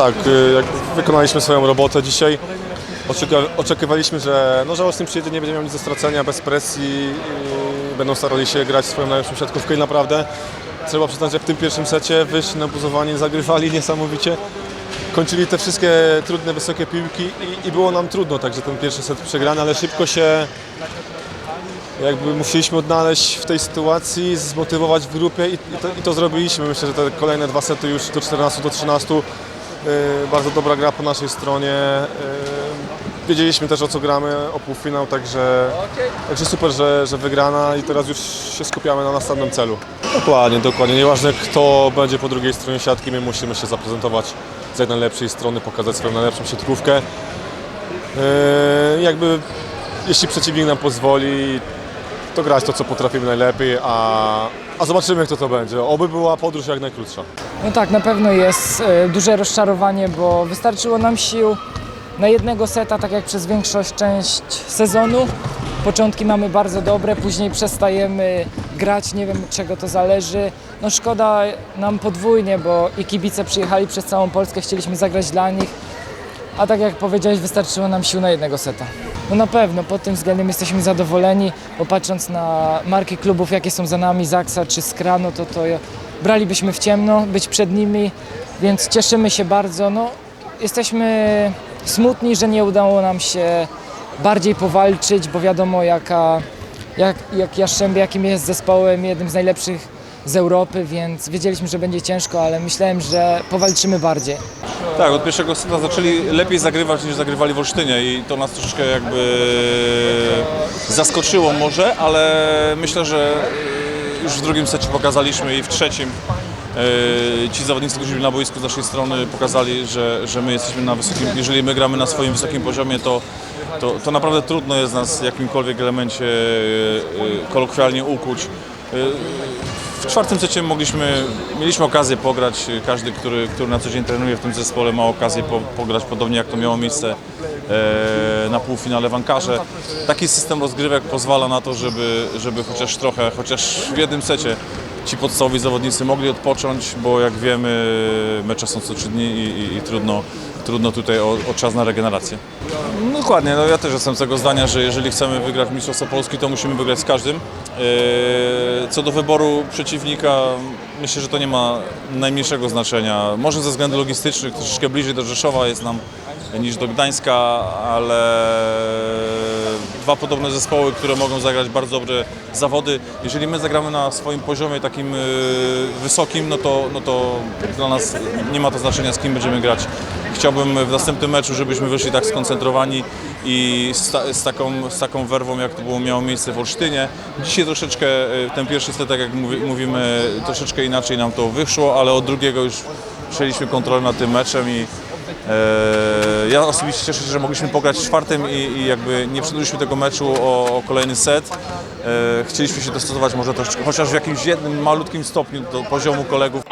tak, y, jak wykonaliśmy swoją robotę dzisiaj. Oczekiwaliśmy, że no, Żałosny przyjedzie, nie będzie miał nic do stracenia, bez presji. Będą starali się grać swoją najlepszą siatkówkę i naprawdę trzeba przyznać, że w tym pierwszym secie wyszli na buzowanie, zagrywali niesamowicie. Kończyli te wszystkie trudne, wysokie piłki i, i było nam trudno, także ten pierwszy set przegrany, ale szybko się jakby musieliśmy odnaleźć w tej sytuacji, zmotywować w grupie i, i, to, i to zrobiliśmy. Myślę, że te kolejne dwa sety już do 14 do 13. Yy, bardzo dobra gra po naszej stronie. Yy, wiedzieliśmy też o co gramy, o półfinał, także, także super, że, że wygrana i teraz już się skupiamy na następnym celu. Dokładnie, dokładnie. Nieważne kto będzie po drugiej stronie siatki, my musimy się zaprezentować z jak najlepszej strony, pokazać swoją najlepszą siatkówkę. Yy, jakby jeśli przeciwnik nam pozwoli, to grać to, co potrafimy najlepiej, a, a zobaczymy, jak to będzie. Oby była podróż jak najkrótsza. No tak, na pewno jest e, duże rozczarowanie, bo wystarczyło nam sił na jednego seta, tak jak przez większość część sezonu. Początki mamy bardzo dobre, później przestajemy grać, nie wiem czego to zależy. No szkoda nam podwójnie, bo i kibice przyjechali przez całą Polskę, chcieliśmy zagrać dla nich, a tak jak powiedziałeś, wystarczyło nam sił na jednego seta. No na pewno, pod tym względem jesteśmy zadowoleni, bo patrząc na marki klubów, jakie są za nami, Zaksa czy Skra, no to to bralibyśmy w ciemno, być przed nimi, więc cieszymy się bardzo. No, jesteśmy smutni, że nie udało nam się bardziej powalczyć, bo wiadomo jaka, jak, jak Jastrzębie, jakim jest zespołem, jednym z najlepszych z Europy, więc wiedzieliśmy, że będzie ciężko, ale myślałem, że powalczymy bardziej. Tak, od pierwszego seta zaczęli lepiej zagrywać niż zagrywali w Olsztynie i to nas troszeczkę jakby zaskoczyło może, ale myślę, że już w drugim secie pokazaliśmy i w trzecim e, ci zawodnicy, którzy byli na boisku z naszej strony pokazali, że, że my jesteśmy na wysokim, jeżeli my gramy na swoim wysokim poziomie, to, to, to naprawdę trudno jest nas w jakimkolwiek elemencie e, e, kolokwialnie ukuć. W czwartym secie mogliśmy, mieliśmy okazję pograć, każdy, który, który na co dzień trenuje w tym zespole ma okazję po, pograć podobnie jak to miało miejsce na półfinale w Ankarze. Taki system rozgrywek pozwala na to, żeby, żeby chociaż trochę, chociaż w jednym secie ci podstawowi zawodnicy mogli odpocząć, bo jak wiemy mecze są co trzy dni i, i, i trudno, trudno tutaj o, o czas na regenerację. No Dokładnie, no ja też jestem tego zdania, że jeżeli chcemy wygrać Mistrzostwo Polski, to musimy wygrać z każdym. Eee, Co do wyboru przeciwnika, myślę, że to nie ma najmniejszego znaczenia. Może ze względów logistycznych troszeczkę bliżej do Rzeszowa jest nam niż do Gdańska, ale dwa podobne zespoły, które mogą zagrać bardzo dobre zawody. Jeżeli my zagramy na swoim poziomie takim e, wysokim, no to, no to dla nas nie ma to znaczenia z kim będziemy grać. Chciałbym w następnym meczu, żebyśmy wyszli tak skoncentrowani i z, ta, z, taką, z taką werwą, jak to było miało miejsce w Olsztynie. Dzisiaj troszeczkę e, ten pierwszy set, tak jak mówi, mówimy, troszeczkę inaczej nam to wyszło, ale od drugiego już przejęliśmy kontrolę nad tym meczem i e, ja osobiście cieszę się, że mogliśmy pograć w czwartym i, i jakby nie przedłużyliśmy tego meczu o, o kolejny set. E, chcieliśmy się dostosować może troszeczkę, chociaż w jakimś jednym malutkim stopniu do poziomu kolegów.